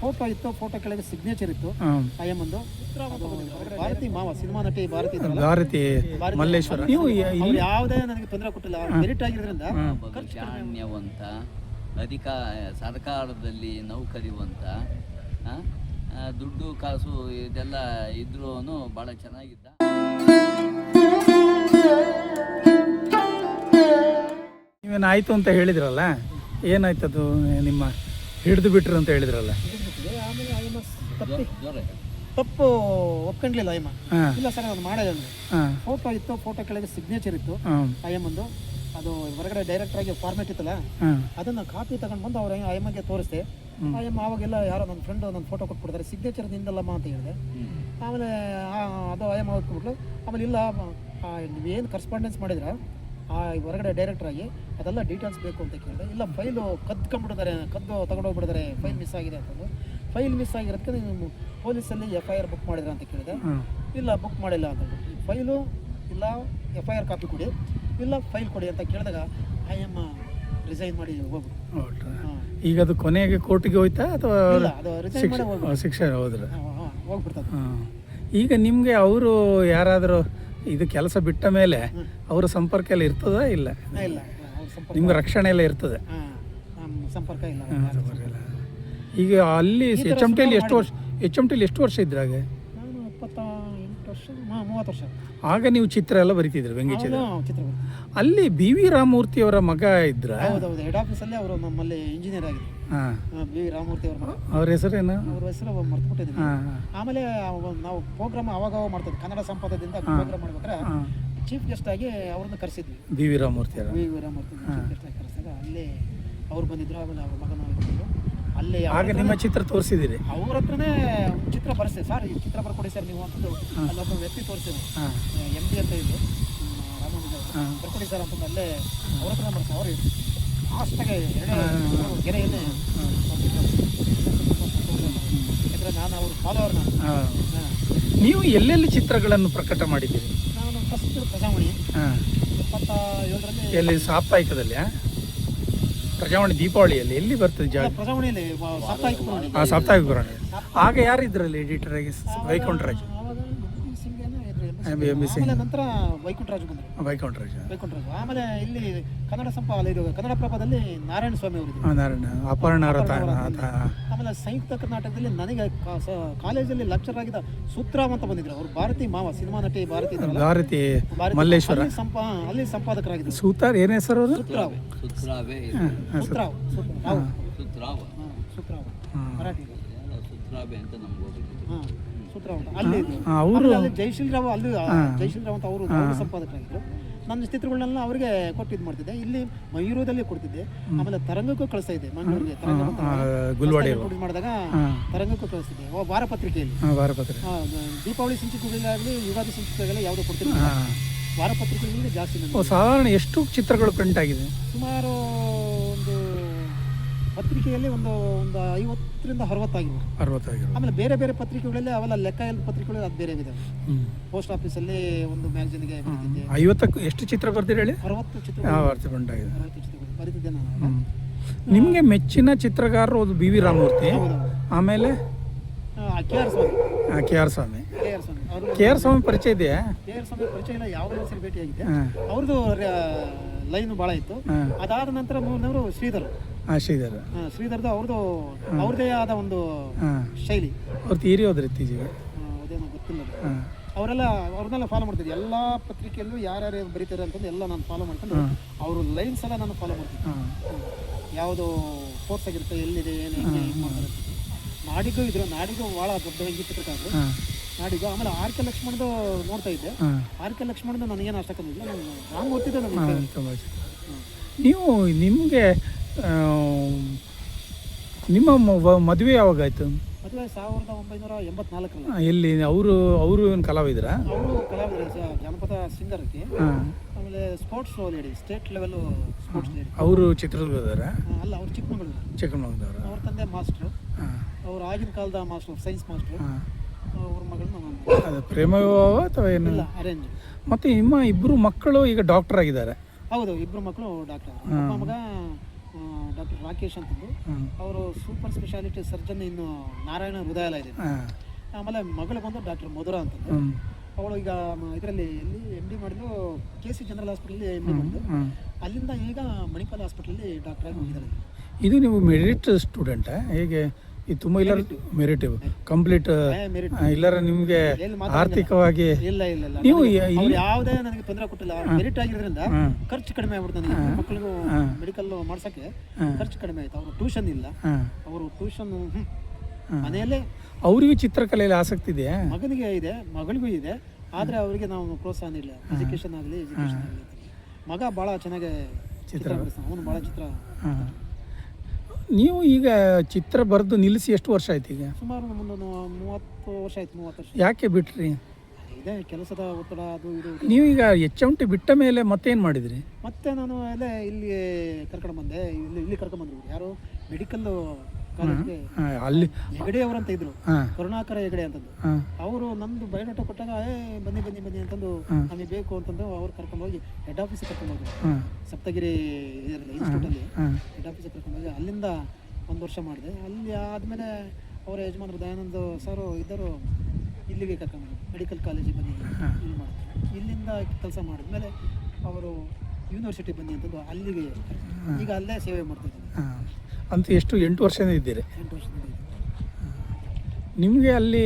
Photo ಇತ್ತು photo ಕೆಳಗೆ signature ಇತ್ತು. ಐಎಂ ಆಯಮ್ಮಂದು ಭಾರತಿ ಮಾವ ಸಿನಿಮಾ ನಟಿ ಭಾರತಿ ಭಾರತಿ ಮಲ್ಲೇಶ್ವರ. ನೀವು ಯಾವುದೇ ನನಗೆ ತೊಂದರೆ ಕೊಟ್ಟಿಲ್ಲ. ಮೆರಿಟ್ ಆಗಿರೋದ್ರಿಂದ ಜಾಣ್ಯವಂತ ಅಧಿಕ ಸರ್ಕಾರದಲ್ಲಿ ನೌಕರಿವಂತ ದುಡ್ಡು ಕಾಸು ಇದೆಲ್ಲ ಇದ್ರೂ ಭಾಳ ಚೆನ್ನಾಗಿದ್ದ. ನೀವೇನು ಆಯಿತು ಅಂತ ಹೇಳಿದ್ರಲ್ಲ? ಏನಾಯ್ತದು ನಿಮ್ಮ ಹಿಡಿದು ಬಿಟ್ರು ಅಂತ ಹೇಳಿದ್ರಲ್ಲ. ಆಮೇಲೆ ತಪ್ಪಿ ತಪ್ಪು ಒಪ್ಕೊಂಡ್ಲಿಲ್ಲ ಆಯಮ್ಮ. ಹಾಂ. ಇಲ್ಲ ಸರ್ ಅದು ಮಾಡೋದು ಅಂದ್ರೆ. ಹಾಂ. ಫೋಟೋ ಇತ್ತು ಫೋಟೋ ಕೆಳಗೆ ಸಿಗ್ನೇಚರ್ ಇತ್ತು. ಹಾಂ. ಒಂದು ಅದು ಹೊರಗಡೆ ಡೈರೆಕ್ಟ್ ಆಗಿ ಫಾರ್ಮೆಟ್ ಇತ್ತಲ್ಲ ಹಾಂ. ಅದನ್ನ ಕಾಪಿ ತಗೊಂಡು ಬಂದು ಅವ್ರ ಅಯ್ಯಮ್ಮಗೆ ತೋರಿಸ್ದೆ. ಆಯಮ್ಮ ಆವಾಗೆಲ್ಲ ಯಾರೋ ನನ್ನ ಫ್ರೆಂಡ್ ನನ್ನ ಫೋಟೋ ಕೊಟ್ಬಿಡ್ತಾರೆ ಸಿಗ್ನೇಚರ್ ನಿಂದಲ್ಲಮ್ಮ ಅಂತ ಹೇಳಿದೆ. ಆಮೇಲೆ ಆ, ಅದು ಆಯಮ್ಮ ಹೋಗ್ಬಿಟ್ಲು ಆಮೇಲೆ ಇಲ್ಲ ಆ, ಏನು ಕರೆಸ್ಪಾಂಡೆನ್ಸ್ ಮಾಡಿದ್ರ? ಆ ಹೊರಗಡೆ ಡೈರೆಕ್ಟರ್ ಆಗಿ ಅದೆಲ್ಲ ಡೀಟೇಲ್ಸ್ ಬೇಕು ಅಂತ ಕೇಳಿದೆ. ಇಲ್ಲ ಫೈಲು ಕದ್ಕೊಂಡ್ಬಿಟ್ಟಿದ್ದಾರೆ ಕದ್ದು ತಗೊಂಡೋಗ್ಬಿಟ್ಟಿದ್ದಾರೆ ಫೈಲ್ ಮಿಸ್ ಆಗಿದೆ ಅಂತಂದು. ಫೈಲ್ ಮಿಸ್ ಆಗಿರೋದಕ್ಕೆ ನೀವು ಪೊಲೀಸಲ್ಲಿ ಎಫ್ ಐ ಆರ್ ಬುಕ್ ಮಾಡಿದ್ರೆ ಅಂತ ಕೇಳಿದೆ. ಇಲ್ಲ ಬುಕ್ ಮಾಡಿಲ್ಲ ಅಂತ ಫೈಲು ಇಲ್ಲ ಎಫ್ ಐ ಆರ್ ಕಾಪಿ ಕೊಡಿ. ಇಲ್ಲ ಫೈಲ್ ಕೊಡಿ ಅಂತ ಕೇಳಿದಾಗ ಐ ಎಂ ರಿಸೈನ್ ಮಾಡಿ ಹೋಗ್ಬಿಟ್ಟು ಈಗ ಅದು ಕೊನೆಗೆ ಕೋರ್ಟಿಗೆ ಹೋಯ್ತಾ ಅಥವಾ ಶಿಕ್ಷೆ ಹೋದ್ರೆ? ಹೋಗ್ಬಿಡ್ತದೆ. ಈಗ ನಿಮಗೆ ಅವರು ಯಾರಾದರೂ ಇದು ಕೆಲಸ ಬಿಟ್ಟ ಮೇಲೆ ಅವರ ಸಂಪರ್ಕ ಎಲ್ಲ ಇರ್ತದ ಇಲ್ಲ? ಇಲ್ಲ ಅವ್ರ ಸಂಪರ್ಕ ನಿಮ್ಗೆ ರಕ್ಷಣೆ ಎಲ್ಲ ಇರ್ತದೆ? ಹಾಂ ನಮ್ಮ ಸಂಪರ್ಕ ಇಲ್ಲ. ಈಗ ಅಲ್ಲಿ ಎಚ್ ಎಂ ಟಿಲಿ ಎಷ್ಟು ವರ್ಷ ಎಚ್ ಎಂ ಟಿಲಿ ಎಷ್ಟು ವರ್ಷ ಇದ್ರಾಗ ನಾನು ಇಪ್ಪತ್ತ ಎಂಟು ವರ್ಷ ಹಾಂ ಮೂವತ್ತು ವರ್ಷ ಆಗ ನೀವು ಚಿತ್ರ ಎಲ್ಲ ಬರಿತಿದ್ರು ವ್ಯಂಗ್ಯ ಚಿತ್ರ. ಅಲ್ಲಿ ಬಿ ವಿ ರಾಮಮೂರ್ತಿ ಅವರ ಮಗ ಇದ್ರ? ಹೌದೌದು ಹೆಡ್ ಆಫೀಸಲ್ಲಿ ಅವರು ನಮ್ಮಲ್ಲಿ ಇಂಜಿನಿಯರ್ ಆಗಿದ್ರು. ಹಾಂ. ಬಿ ವಿ ರಾಮಮೂರ್ತಿ ಅವ್ರ ಮಗ. ಅವ್ರ ಹೆಸರೇನು? ಅವ್ರ ಹೆಸರು ಹಾಂ ಆಮೇಲೆ ನಾವು ಪ್ರೋಗ್ರಾಮ್ ಅವಾಗ ಅವಾಗ ಮಾಡ್ತಿದ್ವಿ. ಕನ್ನಡ ಸಂಪಾದದಿಂದ ಪ್ರೋಗ್ರಾಮ್ ಮಾಡ್ಬೇಕಾದ್ರೆ ಚೀಫ್ ಗೆಸ್ಟ್ ಆಗಿ ಅವ್ರನ್ನ ಕರೆಸಿದ್ವಿ. ಬಿ ವಿ ರಾಮಮೂರ್ತಿ ಅವರ ವಿ ರಾಮಮೂರ್ತಿ ಚೀಫ್ ಗೆಸ್ಟ್ ಆಗಿ ಕರೆಸಿದಾಗ ಅಲ್ಲೇ ಅವ್ರು ಬಂದಿದ್ರು ಆಮೇಲೆ ಅವ್ರ ಮಗನ ಅಲ್ಲೇ ಆಗ ನಿಮ್ಮ ಚಿತ್ರ ತೋರಿಸಿದಿರಿ ಅವ್ರ ಹತ್ರನೇ ಚಿತ್ರ ಬರ್ಸಿದೆ. ಸರ್ ಈ ಚಿತ್ರ ಬರ್ಕೊಡಿ ಸರ್ ನೀವು ಅಂತಂದು ಅಲ್ಲೊಬ್ಬ ವ್ಯಕ್ತಿ ತೋರಿಸಿದ್ರು. ಎಂ ಡಿ ಅಂತ ಇದ್ದು ಬರ್ಕೊಡಿ ಸರ್ ಅಂತಂದು ಅಲ್ಲೇ ಅವ್ರ ಹತ್ರ ಬರ್ಸಿ ಅವರು ಲಾಸ್ಟಾಗೆ ಗೆರೆಯಲ್ಲಿ ಯಾಕಂದ್ರೆ ನಾನು ಅವ್ರ ಫಾಲೋವರ್ ನಾನು. ನೀವು ಎಲ್ಲೆಲ್ಲಿ ಚಿತ್ರಗಳನ್ನು ಪ್ರಕಟ ಮಾಡಿದ್ದೀರಿ? ನಾನು ಫಸ್ಟ್ ಪ್ರಜಾವಣಿ. ಇಪ್ಪತ್ತ ಏಳರಲ್ಲಿ ಎಲ್ಲಿ ಸಾಪ್ತಾಹಿಕದಲ್ಲಿ? ಪ್ರಜಾವಾಣಿ ದೀಪಾವಳಿಯಲ್ಲಿ ಎಲ್ಲಿ ಬರ್ತದೆ ಜಾಗ? ಪ್ರಜಾವಾಣಿಯಲ್ಲಿ ಸಾಪ್ತಾಹಿಕ ಸಾಪ್ತಾಹಿಕ ಪುರಾಣ ಆಗ ಯಾರಿದ್ರಲ್ಲಿ ಆಗಿ ವೈಕುಂಠರಾಜ್? ಆಮೇಲೆ ನಂತರ ವೈಕುಂಠರಾಜು ಬಂದರು. ವೈಕುಂಠರಾಜ ವೈಕುಂಠರಾಜು ಆಮೇಲೆ ಇಲ್ಲಿ ಕನ್ನಡ ಸಂಪ ಅಲ್ಲಿ ಇದು ಕನ್ನಡ ಪ್ರಭಾದಲ್ಲಿ ನಾರಾಯಣ ಸ್ವಾಮಿ ಅವರು ನಾರಾಯಣ. ಅಪರ್ಣ ಆಮೇಲೆ ಸಂಯುಕ್ತ ಕರ್ನಾಟಕದಲ್ಲಿ ನನಗೆ ಕಾಲೇಜಲ್ಲಿ ಲೆಕ್ಚರ್ ಆಗಿದ್ದ ಸುತ್ರಾಮ್ ಅಂತ ಬಂದಿದ್ರು. ಅವ್ರು ಭಾರತಿ ಮಾವ ಸಿನಿಮಾ ನಟಿ ಭಾರತಿ ಭಾರತಿ ಮಲ್ಲೇಶ್ವರ. ಸಂಪ ಅಲ್ಲಿ ಸಂಪಾದಕರಾಗಿದ್ದರು. ಸೂತಾರ್ ಏನ ಹೆಸರು ಅವರು? ಸುತ್ರಾವ್. ಸುತ್ರಾವೇ ಸುತ್ರಾವ್. ಸುತ್ರಾವ್. ಮರಾಠಿ. ಅಂತ ನಮ್ಗೆ ಅಂತ ಅಲ್ಲಿ. ಅವರು ಜಯಶೀಲ್ ರಾವ್ ಅಲ್ಲಿ ಜಯಶೀಲ್ ರಾವ್ ಅಂತ ಅವರು ಸಂಪಾದಕರಾಗಿದ್ರು. ನನ್ನ ಚಿತ್ರಗಳನ್ನೆಲ್ಲ ಅವರಿಗೆ ಕೊಟ್ಟು ಇದು ಮಾಡ್ತಿದ್ದೆ. ಇಲ್ಲಿ ಮಯೂರದಲ್ಲಿ ಕೊಡ್ತಿದ್ದೆ. ಆಮೇಲೆ ತರಂಗಕ್ಕೂ ಕಳಿಸ್ತಾ ಇದ್ದೆ ಮಂಗಳೂರಿಗೆ. ಗುಲ್ವಾಡಿ ಮಾಡಿದಾಗ ತರಂಗಕ್ಕೂ ಕಳಿಸ್ತಿದ್ದೆ. ವಾರಪತ್ರೆ ಆ, ದೀಪಾವಳಿ ಸಂಚಿಕೆಗಳಾಗಲಿ ಯುಗಾದಿ ಸಂಚಿಕೆಗಳೆಲ್ಲ ಯಾವುದೋ ಕೊಡ್ತಿದ್ದೆ ಹಾಂ. ವಾರಪತ್ರಿಕೆಗಳಲ್ಲಿ ಜಾಸ್ತಿ ಸಾಧಾರಣ ಎಷ್ಟು ಚಿತ್ರಗಳು ಪ್ರಿಂಟ್ ಆಗಿದೆ? ಸುಮಾರು ಒಂದು ಪತ್ರಿಕೆಯಲ್ಲಿ ಒಂದು ಒಂದು ಐವತ್ತರಿಂದ ಅರವತ್ತಾಗಿವೆ ಅರವತ್ತಾಗಿರೋ ಆಮೇಲೆ ಬೇರೆ ಬೇರೆ ಪತ್ರಿಕೆಗಳಲ್ಲಿ ಅವೆಲ್ಲ ಲೆಕ್ಕ ಎಲ್ಲ ಪತ್ರಿಕೆಗಳು ಅದು ಬೇರೆ ಇದೆ ಪೋಸ್ಟ್ ಆಫೀಸಲ್ಲಿ ಒಂದು ಮ್ಯಾಗಝಿನ್ಗೆ ಬರೀತಿದ್ದೆ. ಐವತ್ತಕ್ಕೂ ಎಷ್ಟು ಚಿತ್ರ ಬರ್ತೀರಿ ಹೇಳಿ? ಅರವತ್ತು ಚಿತ್ರ ಯಾವ ಅರ್ಥ ಪ್ರಿಂಟ್ ಆಗಿದೆ ಅರವತ್ತು ಚಿತ್ರಗಳು ಬರೀತಿದ್ದೆ ನಾನು ನಿಮಗೆ ಮೆಚ್ಚಿನ ಚಿತ್ರಕಾರರು ಅದು ಬಿ ವಿ ರಾಮಮೂರ್ತಿ. ಆಮೇಲೆ? K R Swamy. K R Swamy. K R Swamy. ಅವರು ಕೆ ಆರ್ ಸ್ವಾಮಿ ಪರಿಚಯ ಇದೆಯಾ? ಕೆ ಆರ್ ಸ್ವಾಮಿ ಪರಿಚಯ ಇಲ್ಲ ಯಾವ ಹೆಸರು ಭೇಟಿಯಾಗಿದೆ. ಅವ್ರದ್ದು ಲೈನು ಭಾಳ ಇತ್ತು. ಅದಾದ ನಂತರ ಮೂರನೇವರು ಶ್ರೀಧರ್. ಹಾಂ ಶ್ರೀಧರ್. ಆ, ಶ್ರೀಧರ್ದು ಅವ್ರದ್ದು ಅವ್ರದ್ದೇ ಆದ ಒಂದು ಹಾಂ. ಶೈಲಿ. ಅವ್ರು ತೀರಿ ಹೋದ್ರು ಇತ್ತೀಚೆಗೆ. ಆ, ಅದೇನೋ ಗೊತ್ತಿಲ್ಲ ಅದು. ಹಾಂ. ಅವರೆಲ್ಲ ಅವ್ರನ್ನೆಲ್ಲ ಫಾಲೋ ಮಾಡ್ತಿದ್ದೆ ಎಲ್ಲ ಪತ್ರಿಕೆಯಲ್ಲೂ ಯಾರ್ಯಾರು ಬರೀತಾರೆ ಅಂತಂದು ಎಲ್ಲ ನಾನು ಫಾಲೋ ಮಾಡ್ಕೊಂಡು ಅವ್ರ ಲೈನ್ಸ್ ಎಲ್ಲ ನಾನು ಫಾಲೋ ಮಾಡ್ತೀನಿ ಹಾಂ. ಯಾವುದು ಫೋರ್ಸ್ ಆಗಿರುತ್ತೆ ಎಲ್ಲಿದೆ ಏನು ಹೆಂಗೆ ಹೆಂಗೆ ಮಾಡ್ತಾರೆ ಅಂತ. ನಾಡಿಗೂ ಇದ್ರು ನಾಡಿಗೂ ಭಾಳ ದೊಡ್ಡ ಹೆಂಗೆ ಚಿತ್ರಕಾರರು. ಹಾಂ. ನಾಡಿಗೂ ಆಮೇಲೆ ಆರ್ ಕೆ ಲಕ್ಷ್ಮಣದು ನೋಡ್ತಾ ಇದ್ದೆ. ಹಾಂ. ಆರ್ ಕೆ ಲಕ್ಷ್ಮಣದು ನನಗೇನು ಅಷ್ಟಕ್ಕಿಲ್ಲ ನಾನು ನಾನು ಓದ್ತಿದ್ದೆ ಹಾಂ ತುಂಬ ನೀವು ನಿಮಗೆ ನಿಮ್ಮ ಮದುವೆ ಯಾವಾಗ ಆಯಿತು ಮದುವೆ ಸಾವಿರದ ಒಂಬೈನೂರ ಎಂಬತ್ನಾಲ್ಕರಲ್ಲಿ. ಎಲ್ಲಿ ಅವರು ಅವರು ಏನು ಕಲಾವಿದರ? ಅವರು ಕಲಾವಿದ್ರ ಜನಪದ ಸಿಂಗರ್ ಐತಿ ಆಮೇಲೆ sports lady state level sports lady ಅವರು ಚಿತ್ರದುರ್ಗದವರ? ಅಲ್ಲ ಅವ್ರು ಚಿಕ್ಕಮಗಳೂರು. ಚಿಕ್ಕಮಗಳೂರು ಅವ್ರ ತಂದೆ ಮಾಸ್ಟ್ರು. ಅವರು ಆಗಿನ ಕಾಲದ ಮಾಸ್ಟ್ರು ಸೈನ್ಸ್ ಮಾಸ್ಟ್ರು. ಅವ್ರ ಮಗಳನ್ನ ಅದು ಪ್ರೇಮ ವಿವಾಹ ಅಥವಾ ಏನಿಲ್ಲ ಅರೇಂಜ್ ಮತ್ತು ನಿಮ್ಮ ಇಬ್ಬರು ಮಕ್ಕಳು ಈಗ ಡಾಕ್ಟರ್ ಆಗಿದ್ದಾರೆ. ಹೌದು ಇಬ್ರು ಮಕ್ಕಳು ಡಾಕ್ಟರ್. ಅಪ್ಪ ಮಗ ಡಾಕ್ಟರ್ ರಾಕೇಶ್ ಅಂತಂದು. ಅವರು ಸೂಪರ್ ಸ್ಪೆಷಾಲಿಟಿ ಸರ್ಜನ್ ಇನ್ನು ನಾರಾಯಣ ಹೃದಯಾಲಯ ಇದೆ. ಆಮೇಲೆ ಮಗಳು ಬಂದು ಡಾಕ್ಟರ್ ಮಧುರಾ ಅಂತಂದು ಅವಳು ಈಗ ಇದರಲ್ಲಿ ಎಲ್ಲಿ ಎಂ ಡಿ ಮಾಡಿದ್ಲು K C general hospital M D ಅಲ್ಲಿಂದ ಈಗ ಮಣಿಪಾಲ್ ಹಾಸ್ಪಿಟಲಲ್ಲಿ ಡಾಕ್ಟರ್ ಆಗಿ ಹೋಗಿದ್ದಾರೆ ಇದು ನೀವು ಮೆರಿಟ್ ಸ್ಟೂಡೆಂಟ್? ಹೇಗೆ? ಇದು ತುಂಬ ಇಲ್ಲರ ಮೆರಿಟಿವ್ ಕಂಪ್ಲೀಟ್ ಮೆರಿಟ್ ಇಲ್ಲರ ನಿಮಗೆ. ಆರ್ಥಿಕವಾಗಿ ಇಲ್ಲ ಇಲ್ಲ ನೀವು ಯಾವುದೇ ನನಗೆ ತೊಂದರೆ ಕೊಟ್ಟಿಲ್ಲ. ಮೆರಿಟ್ ಆಗಿರೋದ್ರಿಂದ ಖರ್ಚು ಕಡಿಮೆ ಆಗ್ಬಿಡ್ತು ನನಗೆ ಮಕ್ಕಳಿಗೂ. ಮೆಡಿಕಲ್ ಮಾಡ್ಸಕ್ಕೆ ಖರ್ಚು ಕಡಿಮೆ ಆಯ್ತು. ಅವರು ಟ್ಯೂಷನ್ ಇಲ್ಲ. ಅವರು ಟ್ಯೂಷನ್. ಮನೆಯಲ್ಲೇ ಅವರಿಗೂ ಚಿತ್ರಕಲೆಯಲ್ಲಿ ಆಸಕ್ತಿ ಇದೆ ಮಗನಿಗೆ ಇದೆ ಮಗಳಿಗೂ ಇದೆ. ಆದರೆ ಅವರಿಗೆ ನಾವು ಪ್ರೋತ್ಸಾಹ ಇಲ್ಲ. ಎಜುಕೇಷನ್ ಆಗಲಿ ಎಜುಕೇಷನ್ ಆಗಲಿ. ಮಗ ಭಾಳ ಚೆನ್ನಾಗಿ ಚಿತ್ರ ಅವನು ಭಾಳ ಚಿತ್ರ ನೀವು ಈಗ ಚಿತ್ರ ಬರೆದು ನಿಲ್ಲಿಸಿ ಎಷ್ಟು ವರ್ಷ ಆಯ್ತು ಈಗ? ಸುಮಾರು ಒಂದು ಮೂವತ್ತು ವರ್ಷ ಆಯ್ತು ಮೂವತ್ತು ವರ್ಷ. ಯಾಕೆ ಬಿಟ್ರಿ? ಇದೆ ಕೆಲಸದ ಒತ್ತಡ ಅದು ಇದು ನೀವು ಈಗ ಎಚ್ ಎಂ ಟಿ ಬಿಟ್ಟ ಮೇಲೆ ಮತ್ತೇನು ಮಾಡಿದ್ರಿ? ಮತ್ತೆ ನಾನು ಅಲ್ಲೇ ಇಲ್ಲಿ ಕರ್ಕೊಂಡು ಬಂದೆ ಇಲ್ಲಿ ಇಲ್ಲಿ ಕರ್ಕೊಂಡು ಬಂದ್ರು ಯಾರು? ಮೆಡಿಕಲ್ ಕಾಲೇಜ್ಗೆ ಹಾಂ ಅಲ್ಲಿ ಹೆಗಡೆ ಅವರಂತ ಇದ್ರು. ಕರುಣಾಕರ ಹೆಗಡೆ ಅಂತಂದು ಅವರು ನಂದು ಬಯೋಡಾಟ ಕೊಟ್ಟಾಗ ಏ ಬನ್ನಿ ಬನ್ನಿ ಬನ್ನಿ ಅಂತಂದು. ನಮಗೆ ಬೇಕು ಅಂತಂದು ಅವ್ರು ಕರ್ಕೊಂಡು ಹೋಗಿ ಹೆಡ್ ಆಫೀಸಿಗೆ ಕರ್ಕೊಂಡು ಹೋದ್ರು. ಸಪ್ತಗಿರಿ ಇನ್ಸ್ಟಿಟ್ಯೂಟಲ್ಲಿ ಹೆಡ್ ಆಫೀಸಿಗೆ ಕರ್ಕೊಂಡು ಹೋಗಿ ಅಲ್ಲಿಂದ ಒಂದು ವರ್ಷ ಮಾಡಿದೆ. ಅಲ್ಲಿ ಆದಮೇಲೆ ಅವರ ಯಜಮಾನರು ದಯಾನಂದ ಸರು ಇದ್ದರು. ಇಲ್ಲಿಗೆ ಕರ್ಕೊಂಡು ಮೆಡಿಕಲ್ ಕಾಲೇಜಿಗೆ ಬನ್ನಿ. ಇಲ್ಲಿ ಮಾಡಿದ್ರು ಇಲ್ಲಿಂದ ಕೆಲಸ ಮಾಡಿದ್ಮೇಲೆ ಅವರು ಯೂನಿವರ್ಸಿಟಿ ಬನ್ನಿ ಅಂತಂದು ಅಲ್ಲಿಗೆ ಈಗ ಅಲ್ಲೇ ಸೇವೆ ಮಾಡ್ತಿದ್ದೀನಿ ಅಂತ ಎಷ್ಟು ಎಂಟು ವರ್ಷದಿಂದ ಇದ್ದೀರಿ? ಎಂಟು ವರ್ಷದಿಂದ ನಿಮಗೆ ಅಲ್ಲಿ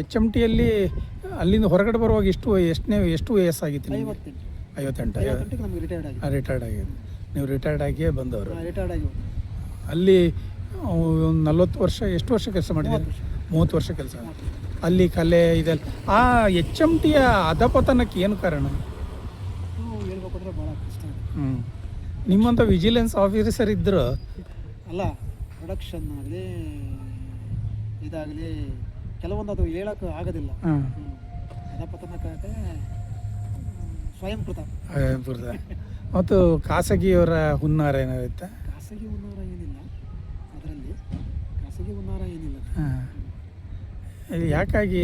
ಎಚ್ ಎಂ ಟಿಯಲ್ಲಿ ಅಲ್ಲಿಂದ ಹೊರಗಡೆ ಬರುವಾಗ ಎಷ್ಟು ಎಷ್ಟನೇ ಎಷ್ಟು ವಯಸ್ಸಾಗಿತ್ತು ನಿಮಗೆ? ಐವತ್ತೆಂಟು. ನಮಗೆ ರಿಟೈರ್ಡ್ ಆಗಿ ರಿಟೈರ್ಡ್ ಆಗಿದೆ ನೀವು ರಿಟೈರ್ಡ್ ಆಗಿಯೇ ಬಂದವರು. ರಿಟೈರ್ಡ್ ಆಗಿ ಅಲ್ಲಿ ಒಂದು ನಲ್ವತ್ತು ವರ್ಷ ಎಷ್ಟು ವರ್ಷ ಕೆಲಸ ಮಾಡಿದ್ದೀರಿ? ಮೂವತ್ತು ವರ್ಷ. ಕೆಲಸ. ಅಲ್ಲಿ ಕಲೆ ಇದೆಲ್ಲ. ಆ ಎಚ್ ಎಂ ಟಿಯ ಅಧಪತನಕ್ಕೆ ಏನು ಕಾರಣ? ಭಾಳ ಕಷ್ಟ. ಹ್ಞೂ ನಿಮ್ಮಂಥ ವಿಜಿಲೆನ್ಸ್ ಆಫೀಸರ್ ಇದ್ದರು ಅಲ್ಲ ಪ್ರೊಡಕ್ಷನ್ ಆಗಲಿ ಇದಾಗಲಿ ಕೆಲವೊಂದು ಅದು ಹೇಳೋಕೆ ಆಗೋದಿಲ್ಲ. ಅಧಪತನಕ್ಕಾಗದೆ ಸ್ವಯಂಕೃತ ಬುರ್ದ ಮತ್ತು ಖಾಸಗಿಯವರ ಹುನ್ನಾರ ಏನಾಗುತ್ತೆ? ಖಾಸಗಿ ಹುನ್ನಾರ ಏನಿಲ್ಲ ಅದರಲ್ಲಿ ಖಾಸಗಿ ಹುನ್ನಾರ ಏನಿಲ್ಲ. ಯಾಕಾಗಿ?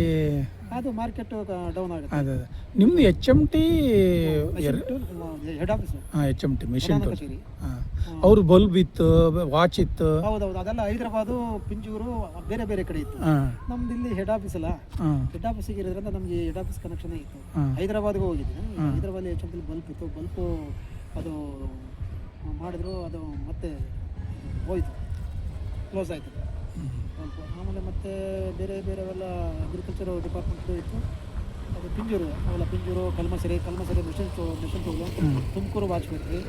ಅದು ಮಾರ್ಕೆಟ್ ಡೌನ್ ಆಗುತ್ತೆ. ಅದೇ ನಿಮ್ಮದು H M T head office ಹಾಂ ಎಚ್ ಎಂ ಟಿ ಮಿಷನ್ ಕಚೇರಿ ಹಾಂ. ಅವ್ರು ಬಲ್ಬ್ ಇತ್ತು ವಾಚ್ ಇತ್ತು. ಹೌದೌದು ಅದೆಲ್ಲ ಹೈದರಾಬಾದು ಪಿಂಜೂರು ಬೇರೆ ಬೇರೆ ಕಡೆ ಇತ್ತು. ನಮ್ದು ಇಲ್ಲಿ ಹೆಡ್ ಆಫೀಸ್ ಅಲ್ಲ. ಹೆಡ್ ಆಫೀಸಿಗೆ ಇರೋದ್ರಿಂದ ನಮಗೆ ಹೆಡ್ ಆಫೀಸ್ ಕನೆಕ್ಷನ್ ಇತ್ತು. ಹೈದರಾಬಾದ್ಗೆ ಹೋಗಿದ್ದೆ. ಹೈದರಾಬಾದ್ ಎಚ್ ಎಂ ಬಲ್ಪ್ ಇತ್ತು. ಬಲ್ಬ್ ಅದು ಮಾಡಿದ್ರು ಅದು ಮತ್ತೆ ಹೋಯ್ತು. ಕ್ಲೋಸ್ ಆಯಿತು. ಆಮೇಲೆ ಮತ್ತೆ ಬೇರೆ ಬೇರೆವೆಲ್ಲ ಅಗ್ರಿಕಲ್ಚರ್ ಡಿಪಾರ್ಟ್ಮೆಂಟ್ ಇತ್ತು. ಅದು ಪಿಂಜೂರು ಅವೆಲ್ಲ Pinjore Kalamassery Kalamassery machine machine Tumakuru watch factory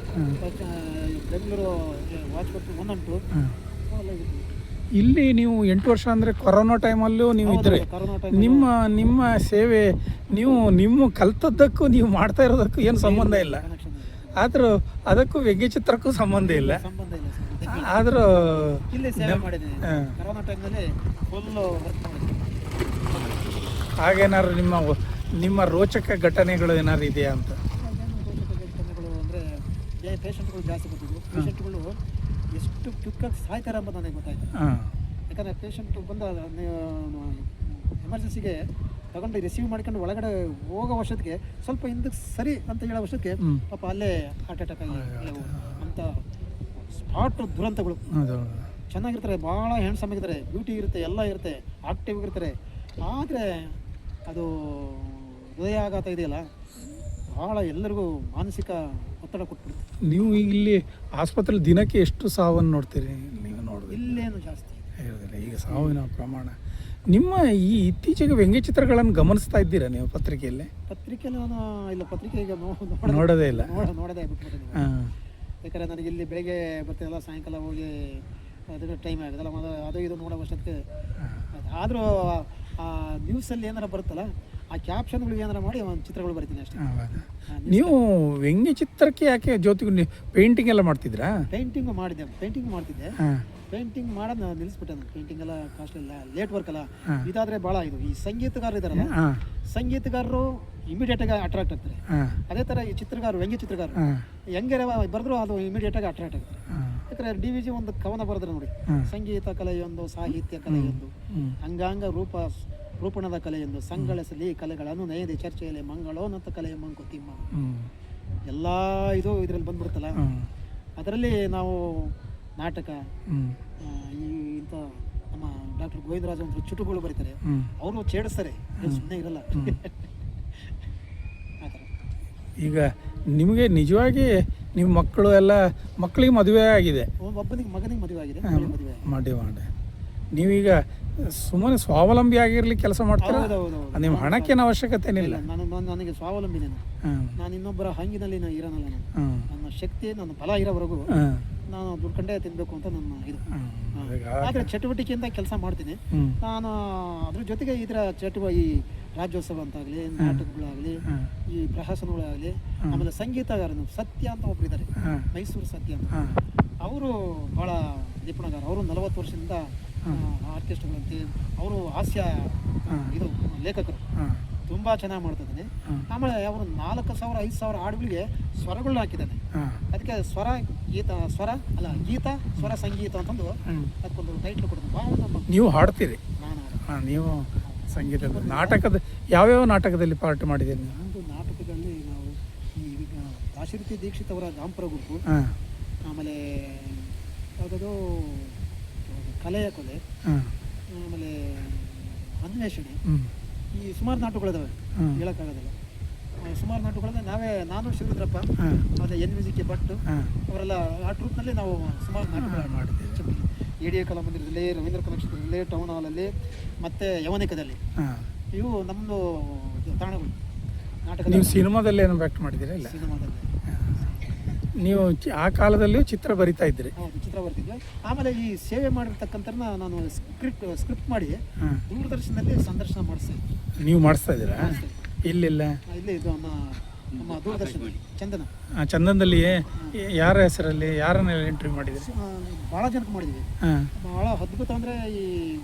Bengaluru watch factory ಹಾಂ ಅವೆಲ್ಲ ಇಲ್ಲಿ ನೀವು ಎಂಟು ವರ್ಷ ಅಂದರೆ ಕೊರೋನಾ ಟೈಮಲ್ಲೂ ನೀವು ಇದ್ದರೆ ನಿಮ್ಮ ನಿಮ್ಮ ಸೇವೆ ನೀವು ನಿಮ್ಮ ಕಲ್ತದ್ದಕ್ಕೂ ನೀವು ಮಾಡ್ತಾ ಇರೋದಕ್ಕೂ ಏನು ಸಂಬಂಧ ಇಲ್ಲ. ಆದರೂ ಅದಕ್ಕೂ ವ್ಯಂಗ್ಯ ಚಿತ್ರಕ್ಕೂ ಸಂಬಂಧ ಇಲ್ಲ ಸಂಬಂಧ ಇಲ್ಲ. ಸಂಬಂಧ ಇಲ್ಲ. ಆದರೂ ಇಲ್ಲಿ ಸೇವೆ ಮಾಡಿದ್ದೀನಿ. ಕರೋನಾ ಟೈಮ್ನಲ್ಲಿ ವರ್ಕ್ ಮಾಡಿದ್ದೀನಿ. ಹಾಗೇನಾದ್ರು ನಿಮ್ಮ ನಿಮ್ಮ ರೋಚಕ ಘಟನೆಗಳು ಏನಾದ್ರು ಇದೆಯಾ ಅಂತ? ಘಟನೆಗಳು ಅಂದರೆ ಪೇಷಂಟ್ಗಳು ಜಾಸ್ತಿ ಬರ್ತಿದ್ವು. ಪೇಷಂಟ್ಗಳು ಎಷ್ಟು ಕ್ವಿಕ್ಕಾಗಿ ಸಾಯ್ತಾರೆ ಅಂತ ನನಗೆ ಗೊತ್ತಾಯ್ತು. ಯಾಕಂದರೆ ಪೇಷಂಟ್ ಬಂದ ಎಮರ್ಜೆನ್ಸಿಗೆ ತಗೊಂಡು ರಿಸೀವ್ ಮಾಡ್ಕೊಂಡು ಒಳಗಡೆ ಹೋಗೋ ವರ್ಷಕ್ಕೆ ಸ್ವಲ್ಪ ಹಿಂದಕ್ಕೆ ಸರಿ ಅಂತ ಹೇಳೋ ವರ್ಷಕ್ಕೆ ಪಾಪ ಅಲ್ಲೇ ಹಾರ್ಟ್ ಅಟ್ಯಾಕ್ ಆಗಿ ಅಂತ ಸ್ಪಾಟ್ ದುರಂತಗಳು. ಚೆನ್ನಾಗಿರ್ತಾರೆ ಭಾಳ ಹ್ಯಾಂಡ್ಸಮ್ ಆಗಿರ್ತಾರೆ ಬ್ಯೂಟಿ ಇರುತ್ತೆ ಎಲ್ಲ ಇರುತ್ತೆ ಆಕ್ಟಿವ್ ಆಗಿರ್ತಾರೆ. ಆದರೆ ಅದು ಹೃದಯಾಘಾತ ಇದೆಯಲ್ಲ ಭಾಳ ಎಲ್ಲರಿಗೂ ಮಾನಸಿಕ ಒತ್ತಡ ಕೊಟ್ಬಿಡುತ್ತೆ. ನೀವು ಇಲ್ಲಿ ಆಸ್ಪತ್ರೆಯಲ್ಲಿ ದಿನಕ್ಕೆ ಎಷ್ಟು ಸಾವನ್ನು ನೋಡ್ತೀರಿ? ನೀವು ನೋಡಿದ್ರೆ ಇಲ್ಲೇನು ಜಾಸ್ತಿ. ಹೇಳಿದ್ರೆ ಈಗ ಸಾವಿನ ಪ್ರಮಾಣ. ನಿಮ್ಮ ಈ ಇತ್ತೀಚೆಗೆ ವ್ಯಂಗ್ಯ ಚಿತ್ರಗಳನ್ನು ಗಮನಿಸ್ತಾ ಇದ್ದೀರಾ ನೀವು ಪತ್ರಿಕೆಯಲ್ಲಿ? ಪತ್ರಿಕೆಯಲ್ಲಿ ನಾನು ಇಲ್ಲ ಪತ್ರಿಕೆ ಈಗ ನೋಡೋದೇ ಇಲ್ಲ. ನೋಡ ನೋಡೋದೇ ಬಿಟ್ಬಿಟ್ಟಿದ್ದೀನಿ. ಹಾಂ. ಯಾಕಂದರೆ ನನಗೆ ಇಲ್ಲಿ ಬೆಳಗ್ಗೆ ಬರ್ತೀನಲ್ಲ ಸಾಯಂಕಾಲ ಹೋಗಿ ಅದಕ್ಕೆ ಟೈಮ್ ಆಗೋದಲ್ಲ ಅದು ಅದು ಇದು ನೋಡೋ ವರ್ಷಕ್ಕೆ ಆದರೂ ಆ ನ್ಯೂಸಲ್ಲಿ ಏನಾರ ಬರುತ್ತಲ್ಲ ಆ ಕ್ಯಾಪ್ಷನ್ಗಳು ಏನಾರ ಮಾಡಿ ಒಂದು ಚಿತ್ರಗಳು ಬರ್ತೀನಿ ಅಷ್ಟೇ. ನೀವು ವ್ಯಂಗ್ಯ ಚಿತ್ರಕ್ಕೆ ಯಾಕೆ ಜೊತೆಗೆ ಪೇಂಟಿಂಗ್ ಎಲ್ಲ ಮಾಡ್ತಿದ್ರಾ ಪೇಂಟಿಂಗ್ ಮಾಡಿದ್ದೆ ಪೇಂಟಿಂಗ್ ಮಾಡ್ತಿದ್ದೆ. ಪೇಂಟಿಂಗ್ ಮಾಡೋದು ನಾನು ನಿಲ್ಲಿಸ್ಬಿಟ್ಟೆ ನಾನು. ಪೇಂಟಿಂಗ್ ಎಲ್ಲ ಕಾಸ್ಟ್ ಇಲ್ಲ ಲೇಟ್ ವರ್ಕ್ ಅಲ್ಲ. ಇದಾದ್ರೆ ಭಾಳ ಇದು ಈ ಸಂಗೀತಗಾರರು ಇದಾರಲ್ಲ ಸಂಗೀತಗಾರರು ಸಂಗೀತಗಾರರು ಇಮಿಡಿಯೇಟಾಗಿ ಅಟ್ರಾಕ್ಟ್ ಆಗ್ತಾರೆ. ಅದೇ ಥರ ಈ ಚಿತ್ರಗಾರರು ವ್ಯಂಗ್ಯ ಚಿತ್ರಗಾರರು. ಹಾಂ. ಹೆಂಗೆ ಬರೆದ್ರು ಅದು ಇಮಿಡಿಯೇಟಾಗಿ ಅಟ್ರಾಕ್ಟ್ ಆಗ್ತಾರೆ ಯಾಕಂದ್ರೆ ಡಿ ವಿ ಜಿ ಒಂದು ಕವನ ಬರೆದ್ರೆ ನೋಡಿ. ಸಂಗೀತ ಸಂಗೀತ ಕಲೆಯೊಂದು ಸಾಹಿತ್ಯ ಕಲೆಯೊಂದು ಅಂಗಾಂಗ ರೂಪ ರೂಪಣದ ಕಲೆಯೊಂದು ಸಂಗಳಿಸಲಿ ಕಲೆಗಳನ್ನು ನಯದೆ ಚರ್ಚೆಯಲ್ಲಿ ಮಂಗಳೋನಂತ ಕಲೆ ಮಂಕುತಿಮ್ಮ. ಎಲ್ಲ ಇದು ಇದರಲ್ಲಿ ಬಂದ್ಬಿಡ್ತಲ್ಲ. ಅದರಲ್ಲಿ ನಾವು ನಾಟಕ ಈ ಇಂಥ ನಮ್ಮ ಡಾಕ್ಟರ್ ಗೋವಿಂದರಾಜ್ ಅಂತ ಚುಟುಗಳು ಬರೀತಾರೆ. ಅವರು ಛೇಡಿಸ್ತಾರೆ. ಸುಮ್ಮನೆ ಇರಲ್ಲ. ಈಗ ನಿಮಗೆ ನಿಜವಾಗಿ ನಿಮ್ಮ ಮಕ್ಕಳು ಎಲ್ಲ ಮಕ್ಕಳಿಗೆ ಮದುವೆ ಆಗಿದೆ. ಒಬ್ಬನಿಗೆ ಮಗನಿಗೆ ಮದುವೆ ಆಗಿದೆ. ಮಾಡಿ ಮಾಡಿ. ನೀವೀಗ ಸುಮ್ಮನೆ ಸ್ವಾವಲಂಬಿ ಆಗಿರ್ಲಿಕ್ಕೆ ಕೆಲಸ ಮಾಡ್ತೀರಾ. ನಿಮ್ಮ ಹಣಕ್ಕೇನು ಅವಶ್ಯಕತೆ ಇಲ್ಲ ನಾನು ನಾನು ನನಗೆ ಸ್ವಾವಲಂಬಿನ ನಾನು ಇನ್ನೊಬ್ಬರ ಹಂಗಿನಲ್ಲಿ ನಾನು ಇರೋನಲ್ಲ ನಾನು. ನನ್ನ ಶಕ್ತಿ ನನ್ನ ಫಲ ಇರೋವರೆಗೂ ನಾನು ದುಡ್ಕಂಡೆ ತಿನ್ಬೇಕು ಅಂತ ನನ್ನ ಇದು. ಆದ್ರೆ ಚಟುವಟಿಕೆಯಿಂದ ಕೆಲಸ ಮಾಡ್ತೀನಿ. ನಾನು ಅದ್ರ ಜೊತೆಗೆ ಇದರ ಚಟುವ ಈ ರಾಜ್ಯೋತ್ಸವ ಅಂತಾಗಲಿ ನಾಟಕಗಳಾಗಲಿ ಈ ಪ್ರಹಸನಗಳಾಗಲಿ ಆಮೇಲೆ ಸಂಗೀತಗಾರನು ಸತ್ಯ ಅಂತ ಒಬ್ರು ಇದ್ದಾರೆ ಮೈಸೂರು ಸತ್ಯ ಅಂತ. ಅವರು ಭಾಳ ನಿಪುಣಗಾರ ಅವರು ನಲವತ್ತು ವರ್ಷದಿಂದ ಆರ್ಕೆಸ್ಟ್ರಾಗಳಂತೆ ಅವರು ಹಾಸ್ಯ ಇದು ಲೇಖಕರು. ತುಂಬ ಚೆನ್ನಾಗಿ ಮಾಡ್ತಿದ್ದಾನೆ. ಆಮೇಲೆ ಅವರು ನಾಲ್ಕು ಸಾವಿರ ಐದು ಸಾವಿರ ಹಾಡುಗಳಿಗೆ ಸ್ವರಗಳನ್ನ ಹಾಕಿದ್ದಾನೆ ಅದಕ್ಕೆ ಸ್ವರ ಗೀತ ಸ್ವರ ಅಲ್ಲ ಗೀತ ಸ್ವರ ಸಂಗೀತ ಅಂತಂದು ಅದಕ್ಕೊಂದು ಟೈಟ್ಲ್ ಕೊಡೋದು ಭಾಳ ನೀವು ಹಾಡ್ತೀರಿ? ನೀವು ಸಂಗೀತ ನಾಟಕದ ಯಾವ್ಯಾವ ನಾಟಕದಲ್ಲಿ ಪಾರ್ಟ್ ಮಾಡಿದ್ದೀನಿ ಒಂದು ನಾಟಕದಲ್ಲಿ ನಾವು ಈ ಈಗ ದಾಶರಥಿ ದೀಕ್ಷಿತ್ ಅವರ ಗಾಂಪುರ ಗುಂಪು. ಆಮೇಲೆ ಯಾವುದೋ ಕಲೆಯ ಕೊಲೆ. ಆಮೇಲೆ ಅನ್ವೇಷಣೆ ಈ ಸುಮಾರು ನಾಟಕಗಳಿದಾವೆ. ಹೇಳೋಕ್ಕಾಗೋದಿಲ್ಲ. ಸುಮಾರು ನಾಟಕಗಳನ್ನ ನಾವೇ ನಾನು ಶಿವರುದ್ರಪ್ಪ ಅದೇ N V G K Bhat ಅವರೆಲ್ಲ ಆ ಟ್ರೂಪ್ನಲ್ಲಿ ನಾವು ಸುಮಾರು ನಾಟಕಗಳನ್ನು ಮಾಡಿದ್ದೇವೆ. ಎ ಡಿ ಎ ಕಲಾಮಂದಿರದಲ್ಲಿ ರವೀಂದ್ರ ಕಲಾಕ್ಷೇತ್ರದಲ್ಲಿ ಟೌನ್ ಹಾಲಲ್ಲಿ ಮತ್ತು ಯವನಿಕದಲ್ಲಿ. ಇವು ನಮ್ಮದು ತಾಣಗಳು ನಾಟಕ ನೀವು ಸಿನಿಮಾದಲ್ಲಿ ಏನು ಬ್ಯಾಕ್ಟ್ ಮಾಡಿದ್ದೀರಾ ಸಿನಿಮಾದಲ್ಲಿ. ನೀವು ಚಿ- ಆ ಕಾಲದಲ್ಲಿಯೂ ಚಿತ್ರ ಬರಿತಾ ಇದ್ರಿ. ಹೌದು ಚಿತ್ರ ಬರ್ತಿದ್ವಿ ಆಮೇಲೆ ಈ ಸೇವೆ ಮಾಡಿರ್ತಕ್ಕಂಥ ನಾನು ಸ್ಕ್ರಿಪ್ಟ್ ಸ್ಕ್ರಿಪ್ಟ್ ಮಾಡಿ ಹಾಂ. ದೂರದರ್ಶನದಲ್ಲಿ ಸಂದರ್ಶನ ಮಾಡಿಸ್ತೀನಿ ನೀವು ಮಾಡಿಸ್ತಾ ಇದ್ದೀರಾ? ಇಲ್ಲಿಲ್ಲ. ಇಲ್ಲ ಇದು ನಮ್ಮ ನಮ್ಮ ದೂರದರ್ಶನ ಚಂದನ. ಆ, ಚಂದನದಲ್ಲಿ ಯ- ಯಾರ ಹೆಸರಲ್ಲಿ ಯಾರನ್ನ ಎಂಟ್ರಿ ಮಾಡಿದ್ರಿ ಭಾಳ ಜನಕ್ಕೆ ಮಾಡಿದ್ವಿ ಹಾಂ. ಭಾಳ ಅದ್ಭುತ ಅಂದರೆ ಈ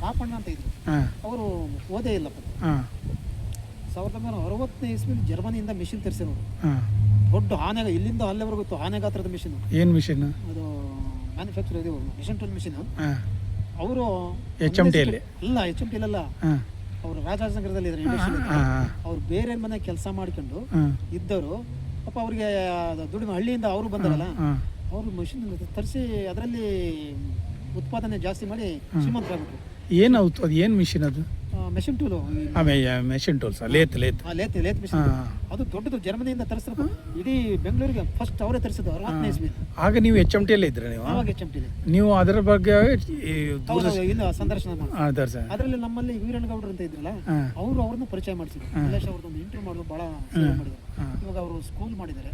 ಪಾಪಣ್ಣ ಅಂತ ಇದ್ರು. ಹಾಂ. ಅವರು ಓದೇ ಇಲ್ಲಪ್ಪ ಹಾಂ. ಸಾವಿರದ ಒಂಬೈನೂರ ಅರವತ್ತನೇ ಇಸ್ವಿಲಿ ಜರ್ಮನಿಯಿಂದ ಮಿಷಿನ್ ತರಿಸಿರೋರು. ಹಾಂ. ದೊಡ್ಡ ಆನೆ ಇಲ್ಲಿಂದ ಅಲ್ಲಿವರೆಗೂ ಇತ್ತು. ಆನೆ ಗಾತ್ರದ ಮಿಷಿನ್ ಏನು ಮಿಷಿನ್ ಅದು ಮ್ಯಾನುಫ್ಯಾಕ್ಚರ್ ಇದೆ ಮಿಷನ್ ಟೂಲ್ ಮಿಷಿನ್ ಅವರು ಎಚ್ ಎಂ ಟಿಯಲ್ಲಿ ಅಲ್ಲ? ಎಚ್ ಎಂ ಟಿಲಲ್ಲ ಅವರು ರಾಜಾಜನಗರದಲ್ಲಿ ಇದ್ದಾರೆ ಅವ್ರು ಬೇರೆ ಮನೆ ಕೆಲಸ ಮಾಡ್ಕೊಂಡು ಇದ್ದವರು ಪಾಪ ಅವ್ರಿಗೆ ದುಡಿಮೆ ಹಳ್ಳಿಯಿಂದ ಅವರು ಬಂದಾರಲ್ಲ ಅವರು ಮಷಿನ್ ತರಿಸಿ ಅದರಲ್ಲಿ ಉತ್ಪಾದನೆ ಜಾಸ್ತಿ ಮಾಡಿ ಶ್ರೀಮಂತರಾಗ್ಬಿಟ್ರು. ಏನು ಅದು ಏನು ಮಿಷಿನ್ ಅದು? ಮೆಷಿನ್ ಟೂಲು ಆಮೇಲೆ machine tools lathe lathe lathe lathe machine ಅದು ದೊಡ್ಡದು ಜರ್ಮನಿಯಿಂದ ತರಿಸಿದ್ರು ಇಡೀ ಬೆಂಗಳೂರಿಗೆ ಫಸ್ಟ್ ಅವರೇ ತರಿಸಿದ್ದು ಅರವತ್ತನೇ ಇಸ್ವಿ ಆಗ ನೀವು ಎಚ್ ಎಂ ಟಿಯಲ್ಲಿ ಇದ್ರೆ ನೀವು? ಆವಾಗ ಎಚ್ ಎಂ ಟಿಲಿ ನೀವು ಅದರ ಬಗ್ಗೆ ಇಲ್ಲ ಸಂದರ್ಶನ ಅದರಲ್ಲಿ ನಮ್ಮಲ್ಲಿ ವೀರಣ್ಣಗೌಡರು ಅಂತ ಇದ್ರಲ್ಲ ಅವರು ಅವ್ರನ್ನ ಪರಿಚಯ ಮಾಡಿಸಿದ್ರು. ಕೈಲಾಶ್ ಅವ್ರದ್ದು ಇಂಟರ್ವ್ಯೂ ಮಾಡೋದು ಭಾಳ ಸೇವೆ ಮಾಡಿದ್ರು. ಇವಾಗ ಅವರು ಸ್ಕೂಲ್ ಮಾಡಿದ್ದಾರೆ.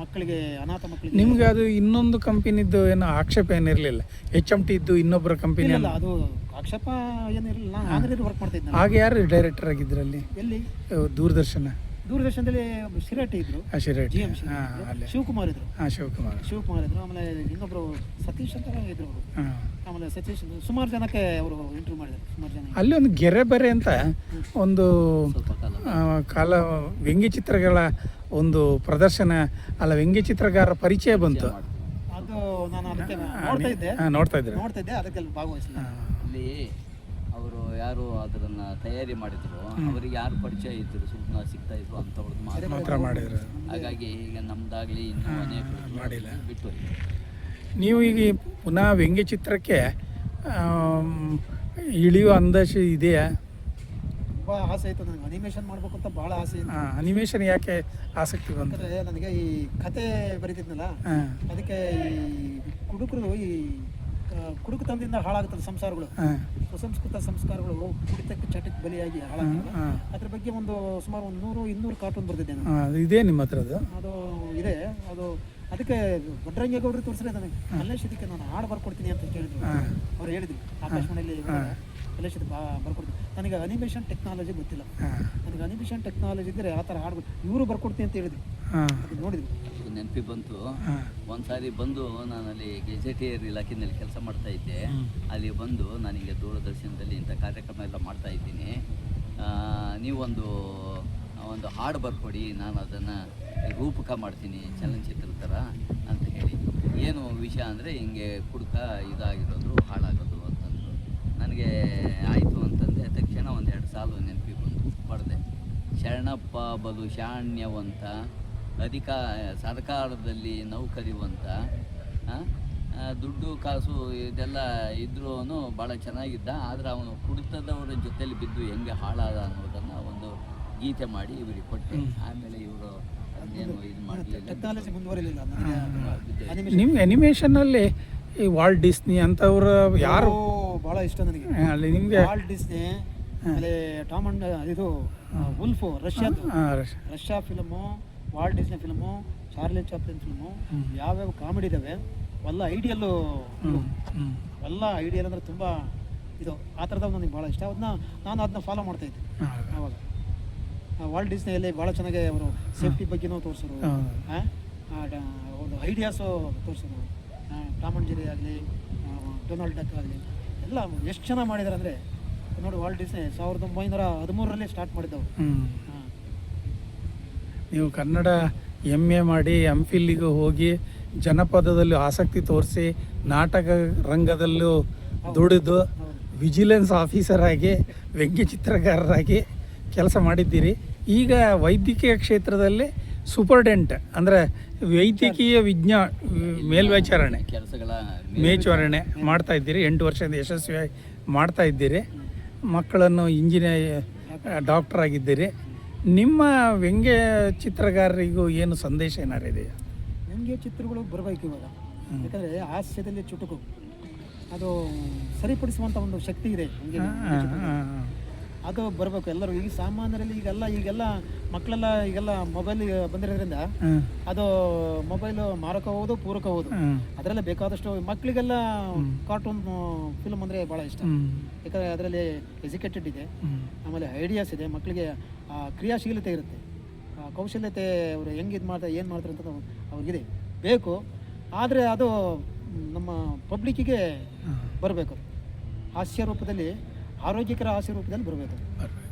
ಮಕ್ಕಳಿಗೆ ಅನಾಥ ಮಕ್ಕಳಿಗೆ ನಿಮ್ಗೆ ಅದು ಇನ್ನೊಂದು ಕಂಪನಿದ್ದು ಏನು ಆಕ್ಷೇಪ ಏನಿರಲಿಲ್ಲ? ಎಚ್ ಎಂ ಟಿ ಇದ್ದು ಇನ್ನೊಬ್ಬರ ಕಂಪನಿ ಇಲ್ಲ ಅದು ಆಕ್ಷೇಪ ಏನಿರಲಿಲ್ಲ ನಾನು ಆಂಧ್ರದಲ್ಲಿ ವರ್ಕ್ ಮಾಡ್ತಾ ಇದ್ದೆ ಆಗ ಯಾರು ಡೈರೆಕ್ಟರ್ ಆಗಿದ್ರಲ್ಲಿ? ಎಲ್ಲಿ? ದೂರದರ್ಶನ. ದೂರದರ್ಶನದಲ್ಲಿ ಶಿರಟ್ಟಿ ಇದ್ರು. ಶಿರಟ್ಟಿ ಜಿ ಎಂ ಹಾಂ ಅಲ್ಲೇ. ಶಿವಕುಮಾರ್ ಇದ್ರು. ಹಾಂ ಶಿವಕುಮಾರ್. ಶಿವಕುಮಾರ್ ಇದ್ರು. ಆಮೇಲೆ ಇನ್ನೊಬ್ರು ಸತೀಶ್ ಅಂತ ಇದ್ರು ಅವರು. ಹಾಂ. ಆಮೇಲೆ ಸತೀಶ್ ಸುಮಾರು ಜನಕ್ಕೆ ಅವರು ಇಂಟರ್ವ್ಯೂ ಮಾಡಿದ್ರು. ಸುಮಾರು ಜನ. ಅಲ್ಲಿ ಒಂದು ಗೆರೆ ಬರೆ ಅಂತ ಒಂದು ಕಾಲ ವ್ಯಂಗ್ಯ ಚಿತ್ರಗಳ ಒಂದು ಪ್ರದರ್ಶನ ಅಲ್ಲ ವ್ಯಂಗ್ಯಚಿತ್ರಗಾರರ ಪರಿಚಯ ಬಂತು. ಅದು ನಾನು ಅದಕ್ಕೆ ನೋಡ್ತಾ ಇದ್ದೆ. ಹಾಂ ನೋಡ್ತಾ ಇದ್ರೆ ನೋಡ್ತಾ ಇದ್ದೆ. ಅದಕ್ಕೆ ಅಲ್ಲಿ ಭಾಗವಹಿಸಿಲ್ಲ ಅಲ್ಲಿ ಅವರು ಯಾರು ಅದನ್ನ ತಯಾರಿ ಮಾಡಿದ್ರು. ಅವರಿಗೆ ಯಾರು ಪರಿಚಯ ಇದ್ರು ಸುಮ್ಮನೆ ಸಿಗ್ತಾ ಇದ್ರು ಅಂತ ಮಾತ್ರ ಮಾತ್ರ ಮಾಡಿದ್ರು. ಹಾಗಾಗಿ ಈಗ ನಮ್ದಾಗ್ಲಿ ಇನ್ನೂ ಅನೇಕ ಮಾಡಿಲ್ಲ. ಬಿಟ್ಟು ನೀವು ಈಗ ಪುನಃ ವ್ಯಂಗ್ಯ ಚಿತ್ರಕ್ಕೆ ಇಳಿಯುವ ಅಂದಾಜು ಇದೆಯಾ? ತುಂಬ ಆಸೆ ಇತ್ತು ನನಗೆ. ಅನಿಮೇಷನ್ ಮಾಡ್ಬೇಕು ಅಂತ ಭಾಳ ಆಸೆ ಇತ್ತು. ಅನಿಮೇಷನ್ ಯಾಕೆ ಆಸಕ್ತಿ ಬಂದರೆ ನನಗೆ ಈ ಕತೆ ಬರೀತಿದ್ನಲ್ಲ ಅದಕ್ಕೆ ಈ ಕುಡುಕರು ಈ ಕುಡುಕತನದಿಂದ ಹಾಳಾಗುತ್ತದೆ ಸಂಸಾರಗಳು. ಸುಸಂಸ್ಕೃತ ಸಂಸ್ಕಾರಗಳು ಕುಡಿತಕ್ಕೆ ಚಟಕ್ಕೆ ಬಲಿಯಾಗಿ ಹಾಳಾಗ್ತದೆ ಅದ್ರ ಬಗ್ಗೆ ಒಂದು ಸುಮಾರು ಒಂದು ನೂರು ಇನ್ನೂರು ಕಾರ್ಟೂನ್ ಬರ್ತಿದ್ದೆ ನಾನು. ಇದೇ ನಿಮ್ಮ ಹತ್ರ ಅದು? ಇದೆ. ಅದು ಅದಕ್ಕೆ ಭದ್ರಂಗೇಗೌಡರು ತೋರಿಸಿದ್ರೆ ನನಗೆ. ಅಲ್ಲೇ ಇದಕ್ಕೆ ನಾನು ಹಾಡು ಬರ್ಕೊಡ್ತೀನಿ ಅಂತ ಕೇಳಿದ್ರು. ಅವ್ರು ಹೇಳಿದ್ರು. ಆಕಾಶವಾಣಿಯಲ್ಲಿ ಅಲ್ಲೇ ಇದು ಬಾ ಬರ್ಕೊಡ್ತೀನಿ. ನನಗೆ ಅನಿಮೇಷನ್ ಟೆಕ್ನಾಲಜಿ ಗೊತ್ತಿಲ್ಲ. ನನಗೆ ಅನಿಮೇಷನ್ ಟೆಕ್ನಾಲಜಿ ಇದ್ದರೆ ಆ ಥರ ಹಾಡು ಇವರು ಬರ್ಕೊಡ್ತೀನಿ ಅಂತ ಹೇಳಿದ್ರು. ಅದು ನೋಡಿದ್ರು. ಅದು ನೆನಪಿ ಬಂತು. ಒಂದ್ಸಾರಿ ಬಂದು ನಾನು ಅಲ್ಲಿ ಗೆಜೆಟಿಯರ್ ಇಲಾಖೆಯಲ್ಲಿ ಕೆಲಸ ಮಾಡ್ತಾ ಇದ್ದೆ. ಅಲ್ಲಿ ಬಂದು ನಾನು ಹಿಂಗೆ ದೂರದರ್ಶನದಲ್ಲಿ ಇಂಥ ಕಾರ್ಯಕ್ರಮ ಎಲ್ಲ ಮಾಡ್ತಾ ಇದ್ದೀನಿ. ನೀವೊಂದು ಒಂದು ಹಾಡು ಬರ್ಕೊಡಿ ನಾನು ಅದನ್ನು ರೂಪಕ ಮಾಡ್ತೀನಿ ಚಲನಚಿತ್ರ ಥರ ಅಂತ ಹೇಳಿ. ಏನು ವಿಷಯ ಅಂದರೆ ಹಿಂಗೆ ಕುಡ್ಕ ಇದಾಗಿರೋದು ಹಾಳಾಗೋದು ಅಂತಂದು. ನನಗೆ ಆಯಿತು ಅಂತಂದರೆ ತಕ್ಷಣ ಒಂದೆರಡು ಸಾಲು ನೆನಪಿ ಬಂದು ಪಡೆದೆ ಶರಣಪ್ಪ ಬಲು ಶಾಣ್ಯವಂತ ಅಧಿಕ ಸರ್ಕಾರದಲ್ಲಿ ನೌಕರಿವಂತ ದುಡ್ಡು ಕಾಸು ಇದೆಲ್ಲ ಇದ್ರೂ ಭಾಳ ಚೆನ್ನಾಗಿದ್ದ ಆದರೆ ಅವನು ಕುಡಿತದವರ ಜೊತೆಲಿ ಬಿದ್ದು ಹೆಂಗೆ ಹಾಳಾದ ಅನ್ನೋದನ್ನು ಒಂದು ಗೀತೆ ಮಾಡಿ ಇವರಿಗೆ ಕೊಟ್ಟೆ. ಆಮೇಲೆ ಇವರು ನಿಮ್ಗೆ ಅನಿಮೇಷನಲ್ಲಿ ಈ ವಾಲ್ಟ್ ಡಿಸ್ನಿ ಅಂತವ್ರ ಯಾರು? ಭಾಳ ಇಷ್ಟ ನನಗೆ. ಅಲ್ಲಿ ನಿಮಗೆ ವಾಲ್ಟ್ ಡಿಸ್ನಿ ಆಮೇಲೆ ಟಾಮ್ ಅಂಡ್ ಇದು ಉಲ್ಫು Russia Russia film Walt Disney film Charlie Chaplin film ಯಾವ್ಯಾವ ಕಾಮಿಡಿ ಇದಾವೆ ಎಲ್ಲ ಐಡಿಯಲ್ಲು ಎಲ್ಲ ಐಡಿಯಲ್ ಅಂದರೆ ತುಂಬ ಇದು ಆ ಥರದ ನನಗೆ ಭಾಳ ಇಷ್ಟ. ಅದನ್ನ ನಾನು ಅದನ್ನ ಫಾಲೋ ಮಾಡ್ತಾ ಇದ್ದೆ. ಆವಾಗ ವಾಲ್ಟ್ ಡಿಸ್ನಿಯಲ್ಲಿ ಭಾಳ ಚೆನ್ನಾಗಿ ಅವರು ಸೇಫ್ಟಿ ಬಗ್ಗೆನೂ ತೋರಿಸೋರು. ಒಂದು ಐಡಿಯಾಸು ತೋರಿಸೋರು. ಟಾಮ್ ಅಂಡ್ ಜೆರಿ ಆಗಲಿ ಡೊನಾಲ್ಡ್ ಡಕ್ ಆಗಲಿ ಎಲ್ಲ ಎಷ್ಟು ಚೆನ್ನಾಗಿ ಮಾಡಿದ್ದಾರೆ ಅಂದರೆ ನೋಡಿ ವಾಲ್ಟ್ ಡಿಸ್ನಿ ಸಾವಿರದ ಒಂಬೈನೂರ ಹದಿಮೂರರಲ್ಲಿ ಸ್ಟಾರ್ಟ್ ಮಾಡಿದ್ದವು ನೀವು ಕನ್ನಡ ಎಂ ಎ ಮಾಡಿ ಎಂ ಫಿಲ್ಲಿಗೂ ಹೋಗಿ ಜನಪದದಲ್ಲಿ ಆಸಕ್ತಿ ತೋರಿಸಿ ನಾಟಕ ರಂಗದಲ್ಲೂ ದುಡಿದು ವಿಜಿಲೆನ್ಸ್ ಆಫೀಸರಾಗಿ ವ್ಯಂಗ್ಯ ಚಿತ್ರಕಾರರಾಗಿ ಕೆಲಸ ಮಾಡಿದ್ದೀರಿ. ಈಗ ವೈದ್ಯಕೀಯ ಕ್ಷೇತ್ರದಲ್ಲಿ ಸೂಪರ್ಡೆಂಟ್ ಅಂದರೆ ವೈದ್ಯಕೀಯ ವಿಜ್ಞಾ ಮೇಲ್ವಿಚಾರಣೆ ಕೆಲಸಗಳ ಮೇಲ್ವಿಚಾರಣೆ ಮಾಡ್ತಾ ಇದ್ದೀರಿ. ಎಂಟು ವರ್ಷದಿಂದ ಯಶಸ್ವಿಯಾಗಿ ಮಾಡ್ತಾ ಇದ್ದೀರಿ. ಮಕ್ಕಳನ್ನು ಇಂಜಿನಿಯರ್ ಡಾಕ್ಟರ್ ಆಗಿದ್ದೀರಿ. ನಿಮ್ಮ ವ್ಯಂಗ್ಯ ಚಿತ್ರಗಾರರಿಗೂ ಏನು ಸಂದೇಶ ಏನಾರು ಇದೆಯಾ? ವ್ಯಂಗ್ಯ ಚಿತ್ರಗಳು ಬರಬೇಕು ಇವಾಗ. ಯಾಕಂದರೆ ಹಾಸ್ಯದಲ್ಲಿ ಚುಟುಕು. ಅದು ಸರಿಪಡಿಸುವಂಥ ಒಂದು ಶಕ್ತಿ ಇದೆ. ಅದು ಬರಬೇಕು. ಎಲ್ಲರೂ ಈಗ ಸಾಮಾನ್ಯರಲ್ಲಿ ಈಗೆಲ್ಲ ಈಗೆಲ್ಲ ಮಕ್ಕಳೆಲ್ಲ ಈಗೆಲ್ಲ ಮೊಬೈಲ್ ಬಂದಿರೋದ್ರಿಂದ ಅದು ಮೊಬೈಲ್ ಮಾರಕ ಹೋಗೋದು ಪೂರಕ ಹೋಗೋದು ಅದರಲ್ಲೇ ಬೇಕಾದಷ್ಟು ಮಕ್ಕಳಿಗೆಲ್ಲ ಕಾರ್ಟೂನ್ ಫಿಲ್ಮ್ ಅಂದರೆ ಭಾಳ ಇಷ್ಟ. ಯಾಕಂದರೆ ಅದರಲ್ಲಿ ಎಜುಕೇಟೆಡ್ ಇದೆ. ಆಮೇಲೆ ಐಡಿಯಾಸ್ ಇದೆ. ಮಕ್ಕಳಿಗೆ ಕ್ರಿಯಾಶೀಲತೆ ಇರುತ್ತೆ. ಕೌಶಲ್ಯತೆ ಅವರು ಹೆಂಗೆ ಇದು ಮಾಡ್ತಾರೆ ಏನು ಮಾಡ್ತಾರೆ ಅಂತ ಅವ್ರಿಗಿದೆ. ಬೇಕು. ಆದರೆ ಅದು ನಮ್ಮ ಪಬ್ಲಿಕ್ಕಿಗೆ ಬರಬೇಕು. ಹಾಸ್ಯ ರೂಪದಲ್ಲಿ ಆರೋಗ್ಯಕರ ಹಾಸ್ಯ ರೂಪದಲ್ಲಿ ಬರಬೇಕು